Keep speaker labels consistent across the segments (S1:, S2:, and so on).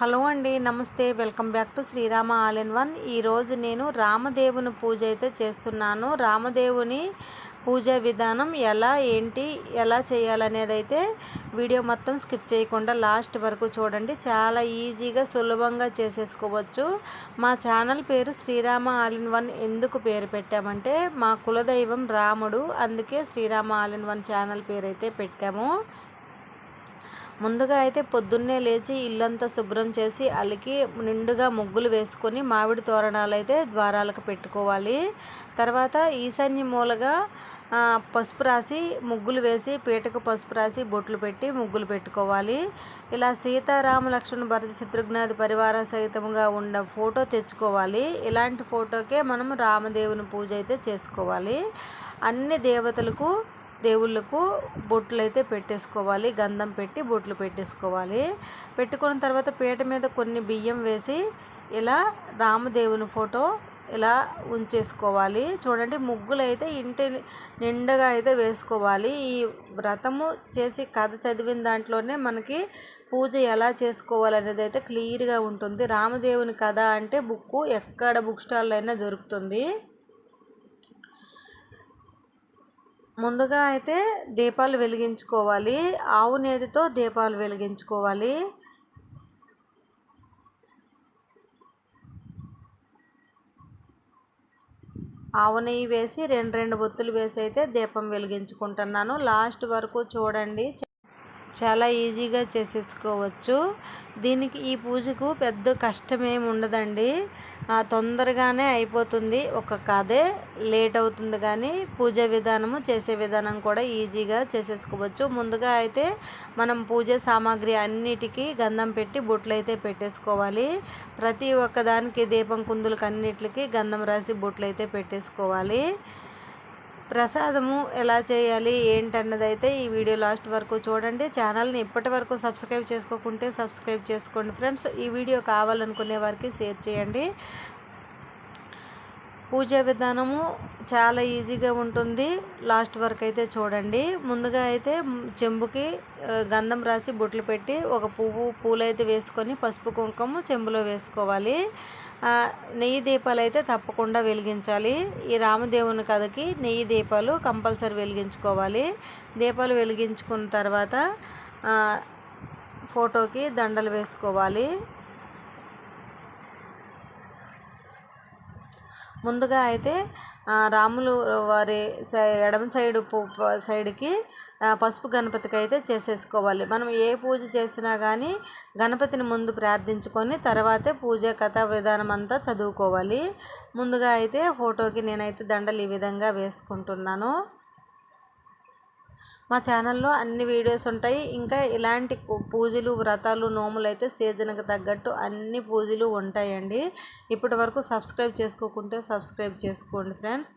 S1: Hello అండి నమస్తే. Welcome back to Srirama all in one. ఈరోజు నేను రామదేవుని పూజ అయితే చేస్తున్నాను. రామదేవుని పూజ విధానం ఎలా ఏంటి ఎలా చేయాలనేది అయితే వీడియో మొత్తం స్కిప్ చేయకుండా లాస్ట్ వరకు చూడండి. చాలా ఈజీగా సులభంగా చేసేసుకోవచ్చు. మా ఛానల్ పేరు శ్రీరామ ఆల్ ఇన్ వన్. ఎందుకు పేరు పెట్టామంటే మా కులదైవం రాముడు. అందుకే Srirama all in one channel పేరు అయితే పెట్టాము. ముందుగా అయితే పొద్దున్నే లేచి ఇల్లంతా శుభ్రం చేసి అలికి నిండుగా ముగ్గులు వేసుకొని మామిడి తోరణాలు అయితే ద్వారాలకు పెట్టుకోవాలి. తర్వాత ఈశాన్య మూలగా పసుపు రాసి ముగ్గులు వేసి పీటకు పసుపు రాసి బొట్లు పెట్టి ముగ్గులు పెట్టుకోవాలి. ఇలా సీతారామ లక్ష్మణ భరత శత్రుఘ్నాది పరివార సహితంగా ఉన్న ఫోటో తెచ్చుకోవాలి. ఇలాంటి ఫోటోకే మనం రామదేవుని పూజ అయితే చేసుకోవాలి. అన్ని దేవతలకు దేవుళ్ళకు బొట్లు అయితే పెట్టేసుకోవాలి గంధం పెట్టి బొట్లు పెట్టేసుకోవాలి. పెట్టుకున్న తర్వాత పీట మీద కొన్ని బియ్యం వేసి ఇలా రామదేవుని ఫోటో ఇలా ఉంచేసుకోవాలి. చూడండి ముగ్గులు అయితే ఇంటి నిండగా అయితే వేసుకోవాలి. ఈ వ్రతము చేసి కథ చదివిన దాంట్లోనే మనకి పూజ ఎలా చేసుకోవాలనేది అయితే క్లియర్గా ఉంటుంది. రామదేవుని కథ అంటే బుక్ ఎక్కడ బుక్ స్టాల్లో అయినా దొరుకుతుంది. ముందుగా అయితే దీపాలు వెలిగించుకోవాలి. ఆవు నేతితో దీపాలు వెలిగించుకోవాలి. ఆవు నెయ్యి వేసి రెండు రెండు బొత్తులు వేసి అయితే దీపం వెలిగించుకుంటున్నాను. లాస్ట్ వరకు చూడండి. చాలా ఈజీగా చేసేసుకోవచ్చు. దీనికి ఈ పూజకు పెద్ద కష్టమేమి ఉండదండి. తొందరగానే అయిపోతుంది. ఒక కథే లేట్ అవుతుంది కానీ పూజ విధానము చేసే విధానం కూడా ఈజీగా చేసేసుకోవచ్చు. ముందుగా అయితే మనం పూజ సామాగ్రి అన్నిటికీ గంధం పెట్టి బొట్లు అయితే పెట్టేసుకోవాలి. ప్రతి ఒక్కదానికి దీపం కుందులకు అన్నిటికీ గంధం రాసి బొట్లు అయితే పెట్టేసుకోవాలి. ప్రసాదము ఎలా చేయాలి ఏంటన్నదైతే ఈ వీడియో లాస్ట్ వరకు చూడండి. ఛానల్ని ఇప్పటి వరకు సబ్స్క్రైబ్ చేసుకోకుంటే సబ్స్క్రైబ్ చేసుకోండి ఫ్రెండ్స్. ఈ వీడియో కావాలనుకునే వారికి షేర్ చేయండి. పూజా విధానము చాలా ఈజీగా ఉంటుంది. లాస్ట్ వరకు అయితే చూడండి. ముందుగా అయితే చెంబుకి గంధం రాసి బొట్లు పెట్టి ఒక పువ్వు పూలు అయితే వేసుకొని పసుపు కుంకుమ చెంబులో వేసుకోవాలి. నెయ్యి దీపాలు అయితే తప్పకుండా వెలిగించాలి. ఈ రామదేవుని కథకి నెయ్యి దీపాలు కంపల్సరీ వెలిగించుకోవాలి. దీపాలు వెలిగించుకున్న తర్వాత ఫోటోకి దండలు వేసుకోవాలి. ముందుగా అయితే రాములు వారి ఎడమ సైడు సైడ్కి పసుపు గణపతికి అయితే చేసేసుకోవాలి. మనం ఏ పూజ చేసినా కానీ గణపతిని ముందు ప్రార్థించుకొని తర్వాతే పూజ కథ విధానం అంతా చదువుకోవాలి. ముందుగా అయితే ఫోటోకి నేనైతే దండలు ఈ విధంగా వేసుకుంటున్నాను. మా ఛానల్లో అన్ని వీడియోస్ ఉంటాయి. ఇంకా ఇలాంటి పూజలు వ్రతాలు నోములు అయితే సీజన్కి తగ్గట్టు అన్ని పూజలు ఉంటాయండి. ఇప్పటి వరకు సబ్స్క్రైబ్ చేసుకోకుంటే సబ్స్క్రైబ్ చేసుకోండి ఫ్రెండ్స్.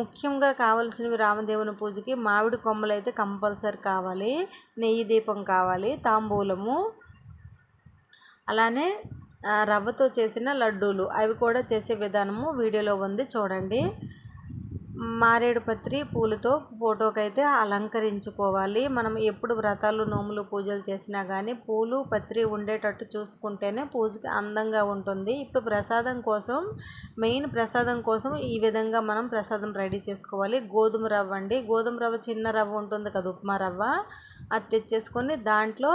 S1: ముఖ్యంగా కావలసినవి రామదేవుని పూజకి మామిడి కొమ్మలు అయితే కంపల్సరీ కావాలి. నెయ్యి దీపం కావాలి తాంబూలము అలానే రవ్వతో చేసిన లడ్డూలు అవి కూడా చేసే విధానము వీడియోలో ఉంది చూడండి. మారేడు పత్రి పూలతో ఫోటోకి అయితే అలంకరించుకోవాలి. మనం ఎప్పుడు వ్రతాలు నోములు పూజలు చేసినా కానీ పూలు పత్రి ఉండేటట్టు చూసుకుంటేనే పూజకి అందంగా ఉంటుంది. ఇప్పుడు ప్రసాదం కోసం మెయిన్ ప్రసాదం కోసం ఈ విధంగా మనం ప్రసాదం రెడీ చేసుకోవాలి. గోధుమ రవ్వ అండి. గోధుమ రవ్వ చిన్న రవ్వ ఉంటుంది కదా ఉప్మా రవ్వ. అది తెచ్చేసుకొని దాంట్లో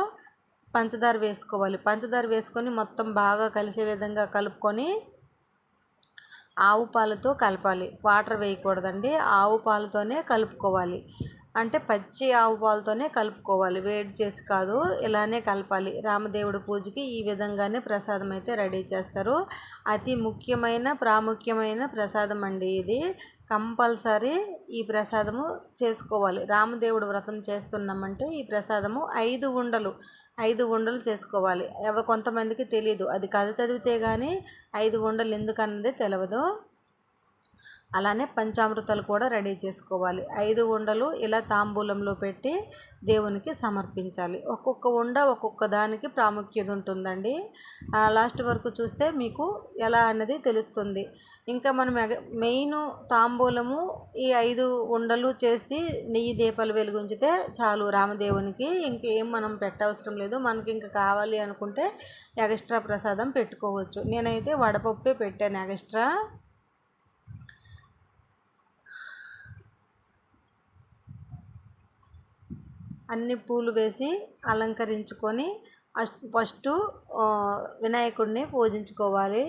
S1: పంచదార వేసుకోవాలి. పంచదార వేసుకొని మొత్తం బాగా కలిసే విధంగా కలుపుకొని ఆవు పాలతో కలపాలి. వాటర్ వేయకూడదండి. ఆవు పాలతోనే కలుపుకోవాలి. అంటే పచ్చి ఆవు పాలతోనే కలుపుకోవాలి. వేడి చేసి కాదు ఇలానే కలపాలి. రామదేవుడి పూజకి ఈ విధంగానే ప్రసాదం అయితే రెడీ చేస్తారు. అతి ముఖ్యమైన ప్రాముఖ్యమైన ప్రసాదం అండి ఇది. కంపల్సరీ ఈ ప్రసాదము చేసుకోవాలి. రామదేవుడు వ్రతం చేస్తున్నామంటే ఈ ప్రసాదము ఐదు ఉండలు. ఐదు ఉండలు చేసుకోవాలి. ఎవ కొంతమందికి తెలియదు అది కథ చదివితే కానీ ఐదు ఉండలు ఎందుకన్నది తెలియదు అలానే పంచామృతాలు కూడా రెడీ చేసుకోవాలి. ఐదు ఉండలు ఇలా తాంబూలంలో పెట్టి దేవునికి సమర్పించాలి. ఒక్కొక్క ఉండ ఒక్కొక్క దానికి ప్రాముఖ్యత ఉంటుందండి. లాస్ట్ వరకు చూస్తే మీకు ఎలా అన్నది తెలుస్తుంది. ఇంకా మనం మెయిన్ తాంబూలము ఈ ఐదు ఉండలు చేసి నెయ్యి దీపాలు వెలిగించితే చాలు రామదేవునికి. ఇంకేం మనం పెట్టవసరం లేదు. మనకి ఇంకా కావాలి అనుకుంటే ఎక్స్ట్రా ప్రసాదం పెట్టుకోవచ్చు. నేనైతే వడపప్పే పెట్టాను ఎక్స్ట్రా అన్ని పూలు వేసి అలంకరించుకొని ఫస్ట్ వినాయకుడిని పూజించుకోవాలి.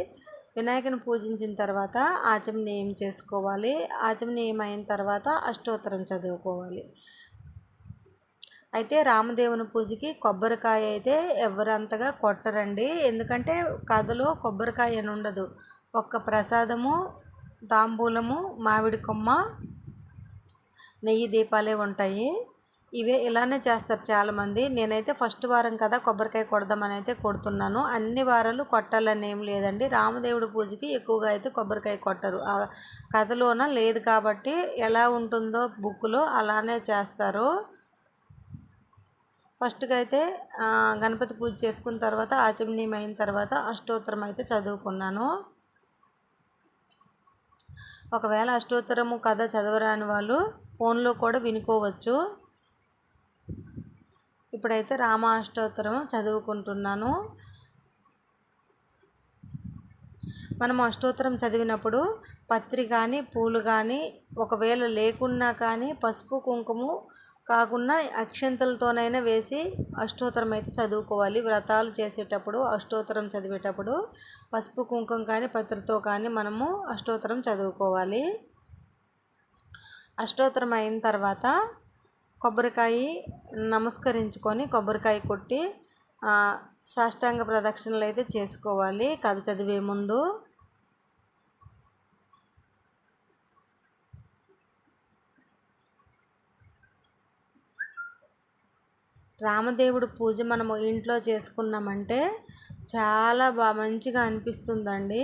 S1: వినాయకుని పూజించిన తర్వాత ఆచమనీయం చేసుకోవాలి? ఆచమనీయం అయిన తర్వాత అష్టోత్తరం చదువుకోవాలి. అయితే రామదేవుని పూజకి కొబ్బరికాయ అయితే ఎవరంతగా కొట్టరండి. ఎందుకంటే కథలో కొబ్బరికాయ అని ఉండదు. ఒక్క ప్రసాదము తాంబూలము మామిడి కొమ్మ నెయ్యి దీపాలే ఉంటాయి. ఇవే ఇలానే చేస్తారు చాలామంది. నేనైతే ఫస్ట్ వారం కదా కొబ్బరికాయ కొడదామని అయితే కొడుతున్నాను. అన్ని వారాలు కొట్టాలని ఏం లేదండి. రామదేవుడి పూజకి ఎక్కువగా అయితే కొబ్బరికాయ కొట్టరు. ఆ కథలోన లేదు కాబట్టి ఎలా ఉంటుందో బుక్లో అలానే చేస్తారు. ఫస్ట్గా అయితే గణపతి పూజ చేసుకున్న తర్వాత ఆచమనీయం అయిన తర్వాత అష్టోత్తరం అయితే చదువుకున్నాను. ఒకవేళ అష్టోత్తరము కథ చదవరాని వాళ్ళు ఫోన్లో కూడా వినుకోవచ్చు. ఇప్పుడైతే రామాష్టోత్తరం చదువుకుంటున్నాను. మనం అష్టోత్తరం చదివినప్పుడు పత్రి కానీ పూలు కానీ ఒకవేళ లేకున్నా కానీ పసుపు కుంకుమ కాకుండా అక్షంతలతోనైనా వేసి అష్టోత్తరం అయితే చదువుకోవాలి. వ్రతాలు చేసేటప్పుడు అష్టోత్తరం చదివేటప్పుడు పసుపు కుంకుమ కానీ పత్రితో కానీ మనము అష్టోత్తరం చదువుకోవాలి. అష్టోత్తరం అయిన తర్వాత కొబ్బరికాయ నమస్కరించుకొని కొబ్బరికాయ కొట్టి సాష్టాంగ ప్రదక్షిణలు అయితే చేసుకోవాలి. కథ చదివే ముందు. రామదేవుడు పూజ మనము ఇంట్లో చేసుకున్నామంటే చాలా బాగా మంచిగా అనిపిస్తుందండి.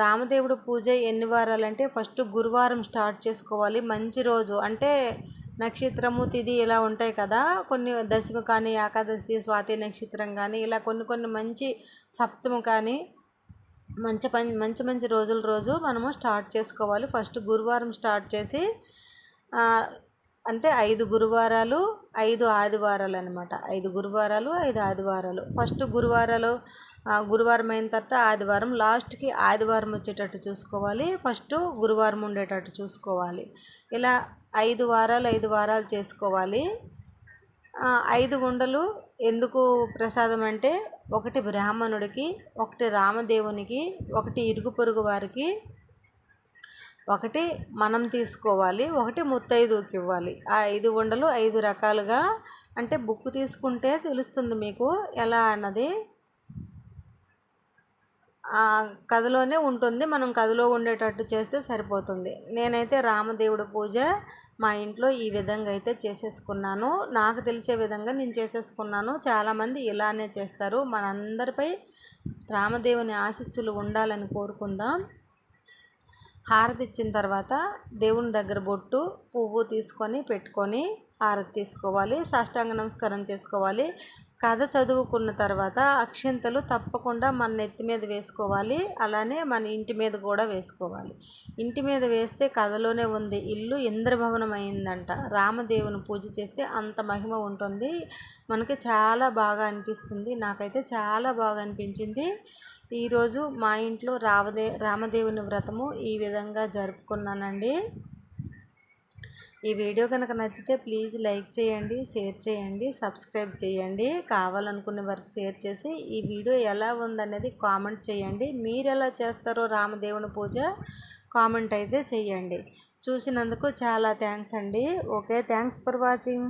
S1: రామదేవుడు పూజ ఎన్ని వారాలంటే ఫస్ట్ గురువారం స్టార్ట్ చేసుకోవాలి. మంచి రోజు. అంటే నక్షత్రము తిది ఇలా ఉంటాయి కదా. కొన్ని దశమి కానీ ఏకాదశి స్వాతి నక్షత్రం కానీ ఇలా కొన్ని కొన్ని మంచి సప్తము కానీ మంచి పని మంచి మంచి రోజుల రోజు మనము స్టార్ట్ చేసుకోవాలి. ఫస్ట్ గురువారం స్టార్ట్ చేసి అంటే ఐదు గురువారాలు ఐదు ఆదివారాలు అనమాట ఐదు గురువారాలు ఐదు ఆదివారాలు. ఫస్ట్ గురువారాలు గురువారం అయిన తర్వాత ఆదివారం లాస్ట్కి ఆదివారం వచ్చేటట్టు చూసుకోవాలి. ఫస్ట్ గురువారం ఉండేటట్టు చూసుకోవాలి. ఇలా ఐదు వారాలు ఐదు వారాలు చేసుకోవాలి. ఐదు ఉండలు ఎందుకు ప్రసాదం అంటే ఒకటి బ్రాహ్మణుడికి ఒకటి రామదేవునికి ఒకటి ఇరుగు పొరుగు వారికి ఒకటి మనం తీసుకోవాలి ఒకటి ముత్తైదుకి ఇవ్వాలి. ఆ ఐదు ఉండలు ఐదు రకాలుగా అంటే బుక్ తీసుకుంటే తెలుస్తుంది మీకు ఎలా అన్నది. కథలోనే ఉంటుంది. మనం కథలో ఉండేటట్టు చేస్తే సరిపోతుంది. నేనైతే రామదేవుడు పూజ మా ఇంట్లో ఈ విధంగా అయితే చేసేసుకున్నాను. నాకు తెలిసే విధంగా నేను చేసేసుకున్నాను. చాలామంది ఇలానే చేస్తారు. మనందరిపై రామదేవుని ఆశీస్సులు ఉండాలని కోరుకుందాం. హారతి ఇచ్చిన తర్వాత దేవుని దగ్గర బొట్టు పువ్వు తీసుకొని పెట్టుకొని హారతి తీసుకోవాలి. సాష్టాంగ నమస్కారం చేసుకోవాలి. కథ చదువుకున్న తర్వాత అక్షంతలు తప్పకుండా మన నెత్తి మీద వేసుకోవాలి. అలానే మన ఇంటి మీద కూడా వేసుకోవాలి. ఇంటి మీద వేస్తే కథలోనే ఉంది ఇల్లు ఇంద్రభవనం అయిందంట రామదేవుని పూజ చేస్తే అంత మహిమ ఉంటుంది. మనకి చాలా బాగా అనిపిస్తుంది. నాకైతే చాలా బాగా అనిపించింది. ఈరోజు మా ఇంట్లో రామదే రామదేవుని వ్రతము ఈ విధంగా జరుపుకున్నానండి. ఈ వీడియో కనుక నచ్చితే ప్లీజ్ లైక్ చేయండి షేర్ చేయండి సబ్స్క్రైబ్ చేయండి. కావాలనుకునే వరకు షేర్ చేసి ఈ వీడియో ఎలా ఉందనేది కామెంట్ చేయండి. మీరు ఎలా చేస్తారో రామదేవుని పూజ కామెంట్ అయితే చేయండి. చూసినందుకు చాలా థ్యాంక్స్ అండి. Okay thanks for watching.